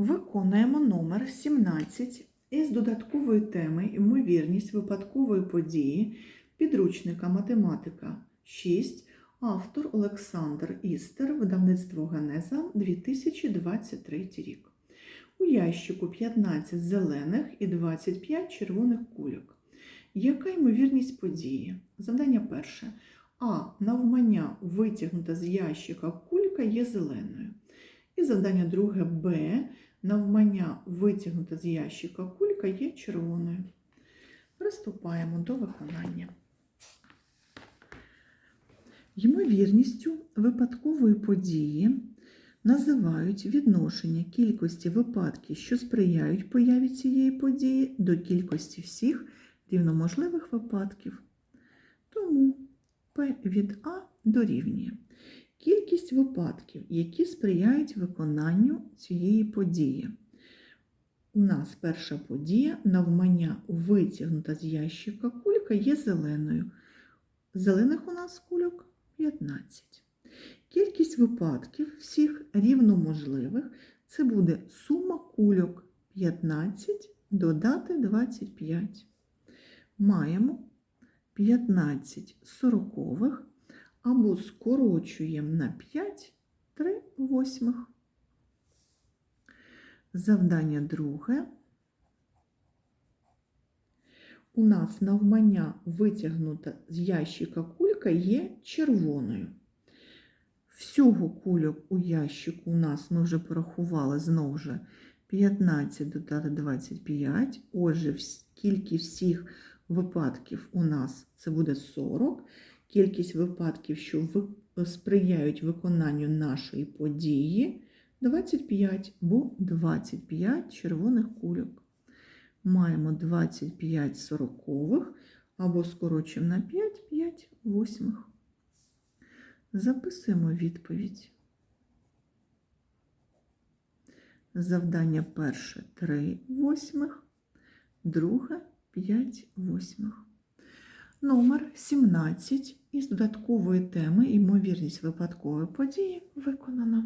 Виконуємо номер 17 із додаткової теми Ймовірність випадкової події підручника математика 6, автор Олександр Істер, видавництво Генеза 2023 рік. У ящику 15 зелених і 25 червоних кульок. Яка ймовірність події? Завдання перше. А. Навмання витягнута з ящика кулька є зеленою. І завдання друге Б. Навмання витягнута з ящика кулька є червоною. Приступаємо до виконання. Ймовірністю випадкової події називають відношення кількості випадків, що сприяють появі цієї події, до кількості всіх рівноможливих випадків. Тому P від А дорівнює кількість випадків, які сприяють виконанню цієї події. У нас перша подія навмання витягнута з ящика кулька є зеленою. Зелених у нас кульок 15. Кількість випадків всіх рівноможливих це буде сума кульок 15 додати 25. Маємо 15 сорокових або скорочуємо на 5 3 восьмих. Завдання друге. У нас навмання витягнута з ящика кулька є червоною. Всього кульок у ящику у нас ми вже порахували знову ж 15 додати 25. Отже, кількість всіх випадків у нас це буде 40. Кількість випадків, що сприяють виконанню нашої події 25, бо 25 червоних кульок. Маємо 25 сорокових або скорочуємо на 5, 5 восьмих. Записуємо відповідь. Завдання перше 3 восьмих, друге 5 восьмих. Номер 17 із додаткової теми ймовірність випадкової події виконано.